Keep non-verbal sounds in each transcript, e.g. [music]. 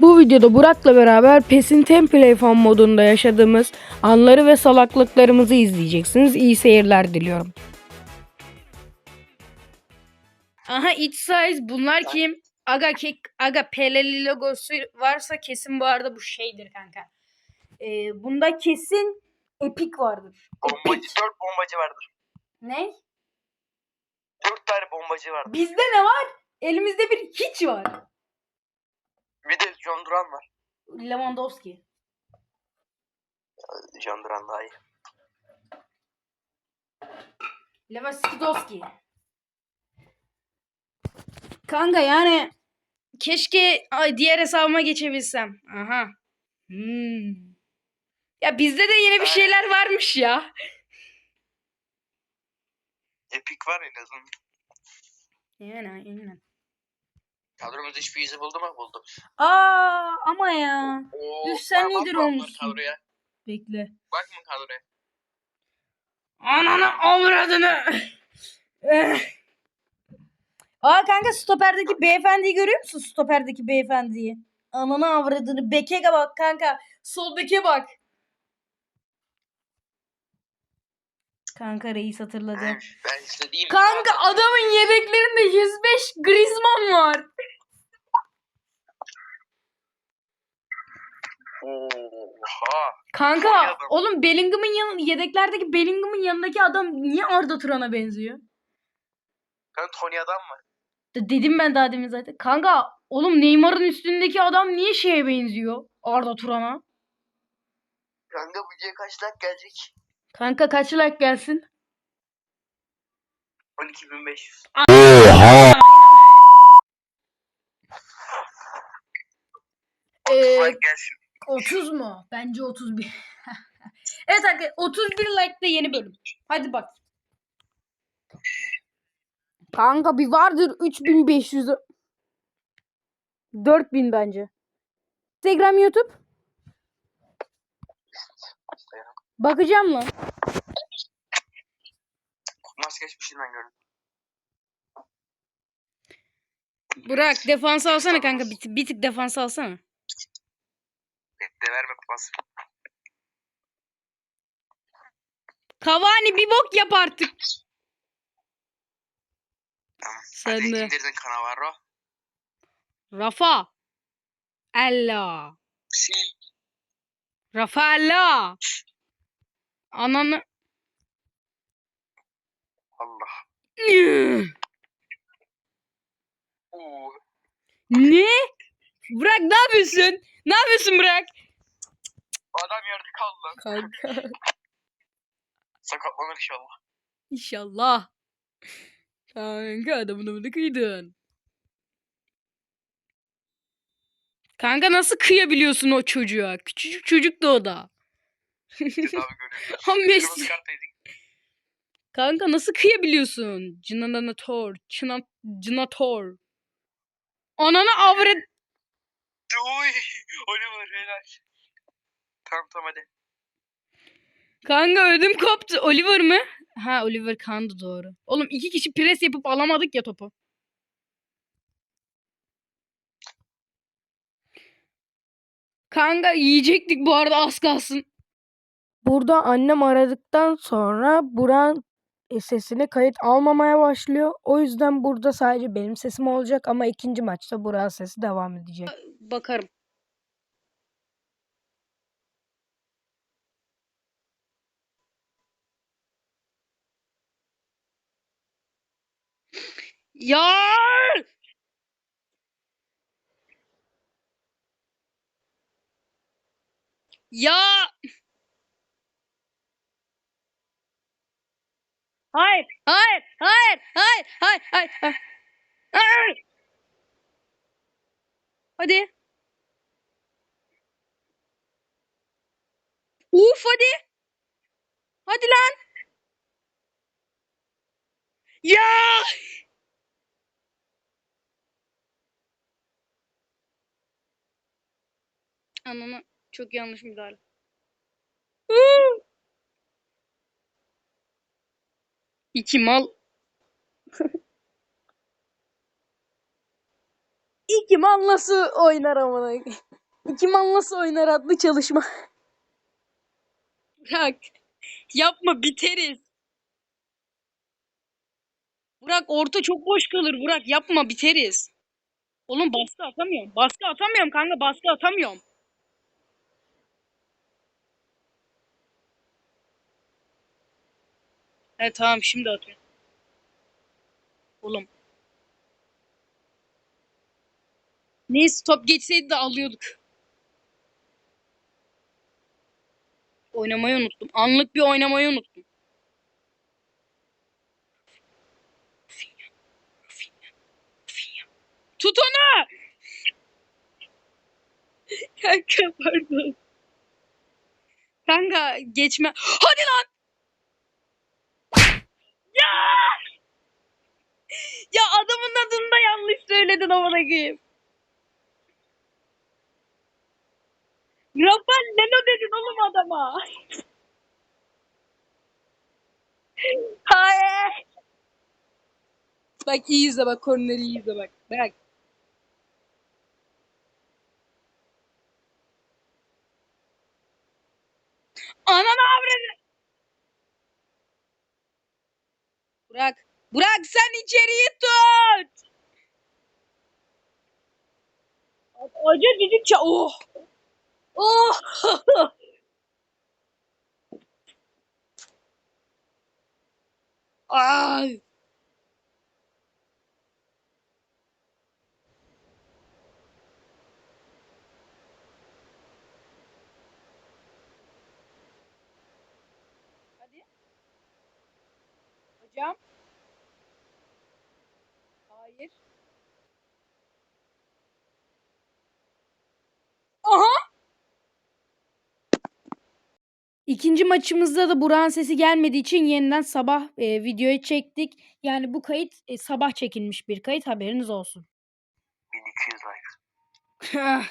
Bu videoda Burak'la beraber PES'in Template Fan modunda yaşadığımız anları ve salaklıklarımızı izleyeceksiniz. İyi seyirler diliyorum. Aha iç size bunlar kim? Aga kek, aga Peleli logosu varsa kesin bu arada bu şeydir kanka. Ee, bunda kesin epik vardır. Bombacı, Epik. dört bombacı vardır. Ne? Dört tane bombacı vardır. Bizde ne var? Elimizde bir hiç var. John Duran var. Lewandowski. John Duran daha iyi. Lewandowski. Kanka yani keşke ay, diğer hesabıma geçebilsem. Aha. Hmm. Ya bizde de yine bir şeyler varmış ya. Epic var en azından. Yani aynen. Kadromuzda hiçbir izi buldu mu? Buldu. Aa ama ya. Oo, Üf, sen bakma olmuşsun. Kadroya. Bekle. Bakma kadroya. Ananı avradını. Aa kanka stoperdeki beyefendiyi görüyor musun? Stoperdeki beyefendiyi. Ananı avradını. Beke bak kanka. Sol beke bak. Kanka reis hatırladı. Ben diyeyim. Kanka adamın yedeklerinde 105 Griezmann var. Oha. Kanka oğlum Bellingham'ın yan yedeklerdeki Bellingham'ın yanındaki adam niye Arda Turan'a benziyor? Kanka Tony adam mı? De- dedim ben daha demin zaten. Kanka oğlum Neymar'ın üstündeki adam niye şeye benziyor? Arda Turan'a. Kanka bu kaç like gelecek? Kanka kaç like gelsin? 12.500. Ee, Like gelsin. 30 mu? Bence 31. [laughs] evet arkadaşlar 31 like'da yeni bölüm. Hadi bak. Kanka bir vardır 3500. 4000 bence. Instagram YouTube. Bakacağım lan. Maç geçmişinden gördüm. Burak defans alsana kanka. Bir, tık- bir tık defans alsana. Bekle verme pas. Cavani bir bok yap artık. Tamam. Sen Hadi de. indirdin Cannavaro. Rafa. Ella. Sil. Rafa Ella. Ananı. Allah. Ne? Burak ne yapıyorsun? Ne yapıyorsun Burak? Adam yerde kaldı. Kanka. Sakatlanır inşallah. İnşallah. Kanka adamın önüne kıydın. Kanka nasıl kıyabiliyorsun o çocuğa? Küçücük çocuk da o da. Tedavi görüyoruz. 15 Kırmızı kart yedik. Kanka nasıl kıyabiliyorsun? Cınanator. Çına, cınator. Ananı avret. Uy. Oliver helal. Tamam tamam hadi. Kanka ödüm koptu. Oliver mı? Ha Oliver kandı doğru. Oğlum iki kişi pres yapıp alamadık ya topu. Kanka yiyecektik bu arada az kalsın. Burada annem aradıktan sonra Buran sesini kayıt almamaya başlıyor. O yüzden burada sadece benim sesim olacak ama ikinci maçta Burak'ın sesi devam edecek. Bakarım. Ya! Ya! Hayır, hayır, hayır, hayır, hayır, hayır, hayır. Hadi. Uf hadi. Hadi lan. Ya! Ananı çok yanlış müdahale. İki mal. İki mal nasıl oynar amına? İki mal nasıl oynar adlı çalışma. Bırak. Yapma biteriz. Burak orta çok boş kalır. Burak yapma biteriz. Oğlum baskı atamıyorum. Baskı atamıyorum kanka baskı atamıyorum. He tamam şimdi atıyorum. Oğlum. Neyse top geçseydi de alıyorduk. Oynamayı unuttum. Anlık bir oynamayı unuttum. Tut onu! Kanka pardon. Kanka geçme. Hadi lan! Ya! Adamın adını da yanlış söyledin amına koyayım. Rafael Leno dedin oğlum adama. Hayır. Bak iyi izle bak korneri iyi izle bak. Bak. Ananı avradı. Burak. Burak sen içeriği tut. Acı dedikçe oh. Oh. [laughs] Ay. Hadi. Hocam. Hayır. Aha. İkinci maçımızda da Burak'ın sesi gelmediği için yeniden sabah e, videoyu çektik. Yani bu kayıt e, sabah çekilmiş bir kayıt haberiniz olsun. 1200 like.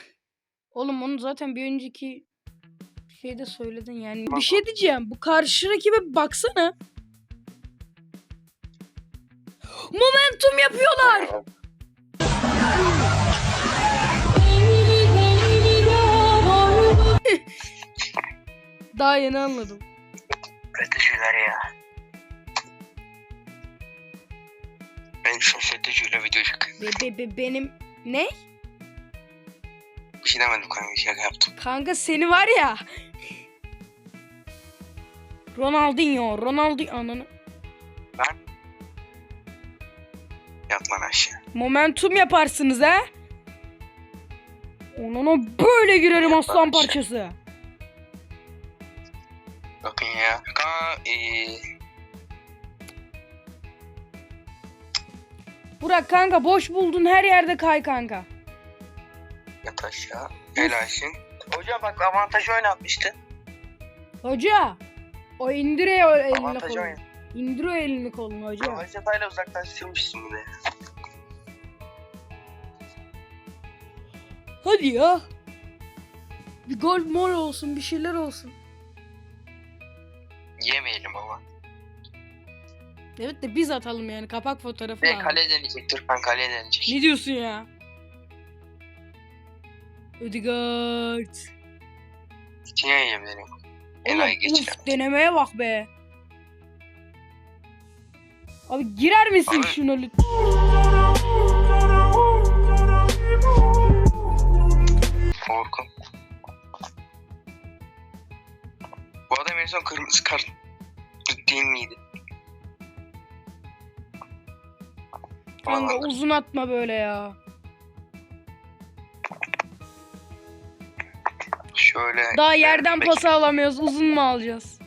Oğlum onu zaten bir önceki şeyde söyledin yani. Bir şey diyeceğim. Bu karşı rakibe baksana. Momentum yapıyorlar. Daha yeni anladım. FETÖ'cüler ya. Ben şu FETÖ'cüyle video çekiyorum. Be, be- be- benim ne? Bir şey demedim kanka şaka yaptım. Kanka seni var ya. Ronaldinho, Ronaldinho ananı. Ben yat lan aşağı. Momentum yaparsınız ha? Onuna böyle girerim aslan parçası. Bakın ya. Kanka eee Burak kanka boş buldun her yerde kay kanka. yat aşağı. Helalsin. Hocam bak avantajı oynatmıştı. Hoca. O indire o elini Avantajı kolunu. oynat. İndir o elini kolunu hoca. Haritayla uzaklaştırmışsın bile. Hadi ya. Bir gol mol olsun bir şeyler olsun. Evet de biz atalım yani kapak fotoğrafı Ve lazım. kale deneyecek. Türkmen kale deneyecek. Ne diyorsun ya? Ödegaard. Niye yemeyelim? Oğlum Enayi geçirelim. uf denemeye bak be. Abi girer misin Abi- şuna lütfen? Korkun. Bu adam en son kırmızı kart değil miydi? Kanka uzun atma böyle ya. Şöyle. Daha yerden Bek- pası alamıyoruz. Uzun mu alacağız?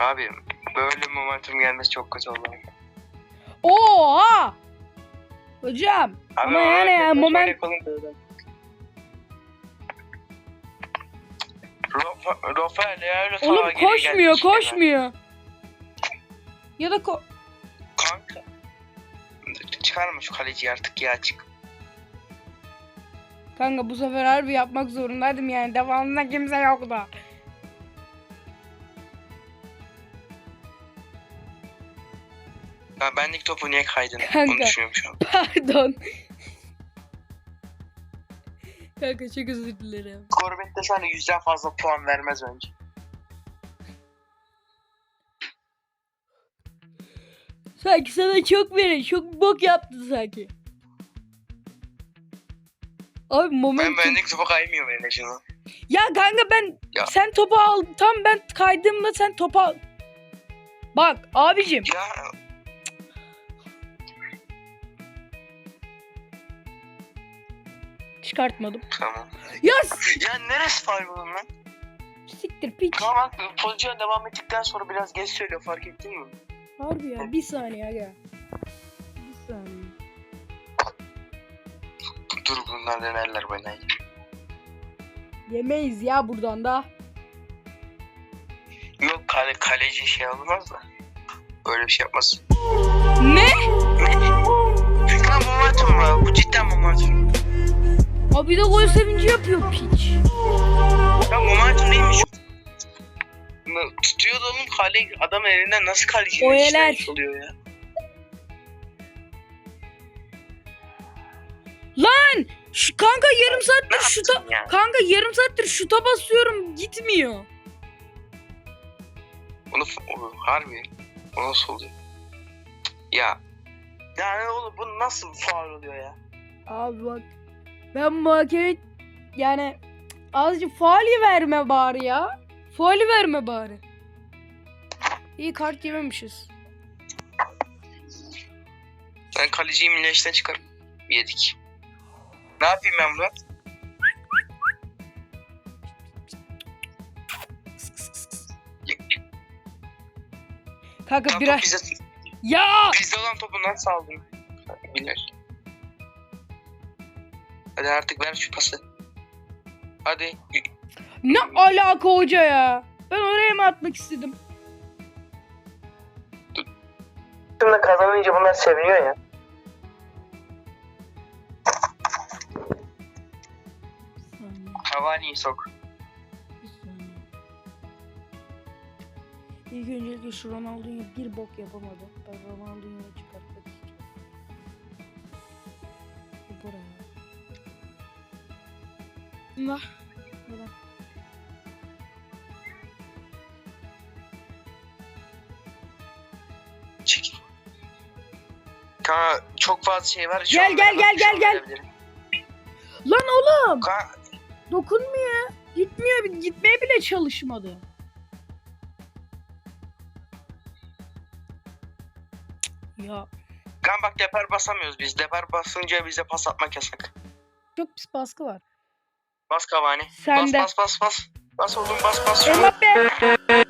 Abi böyle momentum gelmesi çok kötü oldu. Oha! Hocam. Abi Ama yani ya, moment- Rafael Oğlum koşmuyor, koşmuyor. Ya da ko. Kanka. Çıkarma şu kaleciyi artık ya çık. Kanka bu sefer harbi yapmak zorundaydım yani. Devamında kimse yoktu. Ya bendeki topu niye kaydın? Kanka. Onu düşünüyorum şu an. Pardon. Kanka çok özür dilerim. Gorbet de sana yüzden fazla puan vermez bence. Sanki sana çok verir. Çok bok yaptı sanki. Abi Ben momentum. bendeki topu kaymıyor benim şimdi. Ya kanka ben Ya. sen topu al. Tam ben kaydığımda sen topu al. Bak abicim. Ya Çıkartmadım. tamam. Ya Ya neresi faul bunun lan? siktir piç. Ama bak pozisyon devam ettikten sonra biraz geç söylüyor fark ettin mi? Harbi ya bir saniye aga. Bir saniye. Dur bunlar denerler bana. Yemeyiz ya buradan da. Yok kale, kaleci şey almaz da. Öyle bir şey yapmaz. Ne? Ne? Lan momentum var. Bu cidden momentum. Abi de gol sevinci yapıyor piç. Ya momentum neymiş? Tutuyordu oğlum kale adam elinden nasıl kaleci Oyeler. oluyor ya? Lan! Şu kanka yarım saattir şuta ya? kanka yarım saattir şuta basıyorum gitmiyor. Onu harbi. O nasıl oluyor? Ya. Yani oğlum bu nasıl faul oluyor ya? Abi bak ben muhakeme yani azıcık faali verme bari ya. Faali verme bari. İyi kart yememişiz. Ben kaleciyi minleşten çıkarım. Yedik. Ne yapayım ben Murat? Kanka Lan biraz bize, ya bizde olan topu nasıl aldın? Bilal. Hadi artık ver şu pası. Hadi. Ne alaka hoca ya? Ben oraya mı atmak istedim? Şimdi kazanınca bunlar seviniyor ya. Cavani'yi sok. İlk öncelikle şu Ronaldinho bir bok yapamadı. Ben Ronaldinho'yu çıkartmak istiyorum. Bu Buraya. Nah. Neden? Kanka çok fazla şey var. Şu Gel, an gel, ben gel, gel, gel. Lan oğlum! Kanka, Dokunmuyor. Gitmiyor. Gitmeye bile çalışmadı. Ya kanka bak depar basamıyoruz biz. Depar basınca bize pas atmak yasak. çok pis baskı var. Bas de. Bas bas bas bas. Bas oğlum bas bas. şunu. Mbappe.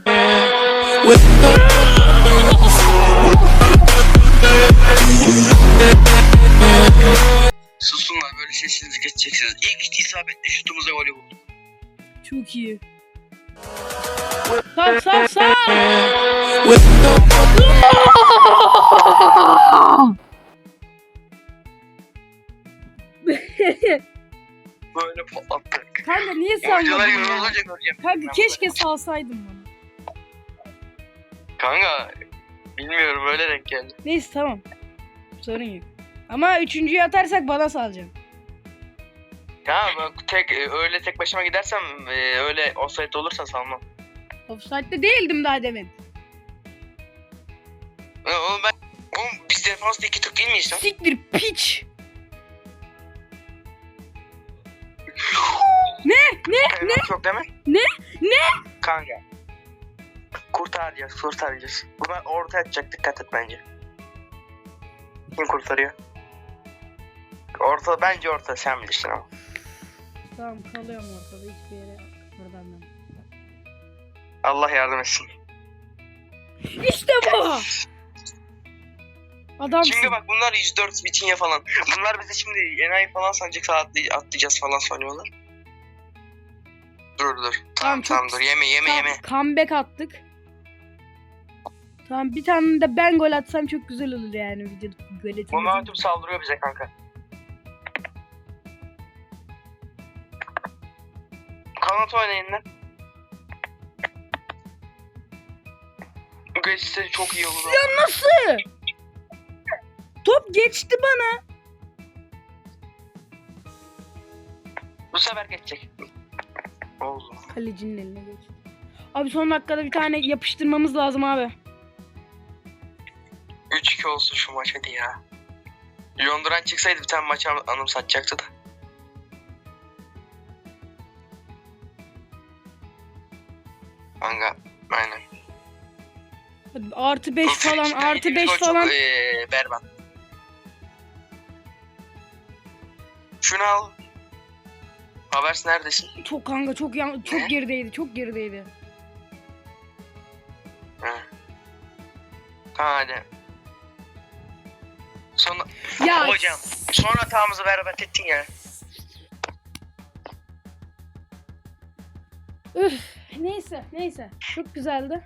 Susunlar böyle sessizlik geçeceksiniz. İlk isabetli şutumuza golü bulduk. Çok iyi. Sağ sağ sağ. [laughs] Böyle patlattık. Kanka niye Oyuncular salmadın ya? yorulunca göreceğim. Kanka keşke böyle. salsaydın bana. Kanka bilmiyorum öyle denk geldi. Neyse tamam. Sorun yok. Ama üçüncüyü atarsak bana salacaksın. Ben tek e, öyle tek başıma gidersem e, öyle offside olursa salmam. Offside'de değildim daha demin. E, Oğlum ben Oğlum biz defansta iki tık değil miyiz lan? Siktir piç. [laughs] Penaltı yok değil mi? Ne? Ne? Kanka. Kurtaracağız, kurtaracağız. Bunlar orta atacak, dikkat et bence. Kim kurtarıyor? Orta, bence orta, sen bilirsin ama. Tamam kalıyorum ortada hiçbir yere kıpırdamıyorum. Allah yardım etsin. İşte bu. Adamsın. Çünkü bak bunlar 104 Vitinha falan. Bunlar bizi şimdi enayi falan sanacak atlı- atlayacağız falan sanıyorlar. Dur dur. Tamam, Tamam çok- tamam dur yeme yeme Tamam, yeme. comeback attık. Tamam bir tane de ben gol atsam çok güzel olur yani video göletimizin. Momentum saldırıyor bize kanka. Kanat oynayın lan. Geçse çok iyi olur. Ya nasıl? Top geçti bana. Bu sefer geçecek. Oldu. Kalecinin eline geçti. Abi son dakikada bir tane yapıştırmamız lazım abi. 3-2 olsun şu maç hadi ya. Lyon çıksaydı bir tane maçı an- anımsatacaktı da. Kanka aynen. Artı 5 Bu falan artı yediğimiz 5 gol falan. Çok, eee, berbat. Şunu al. Havers neredesin? Çok kanka çok yan, çok Ne? gerideydi çok gerideydi. Ha. Tamam hadi. Sonra... Ya Hocam son hatamızı berbat ettin ya. Üf, neyse neyse çok güzeldi.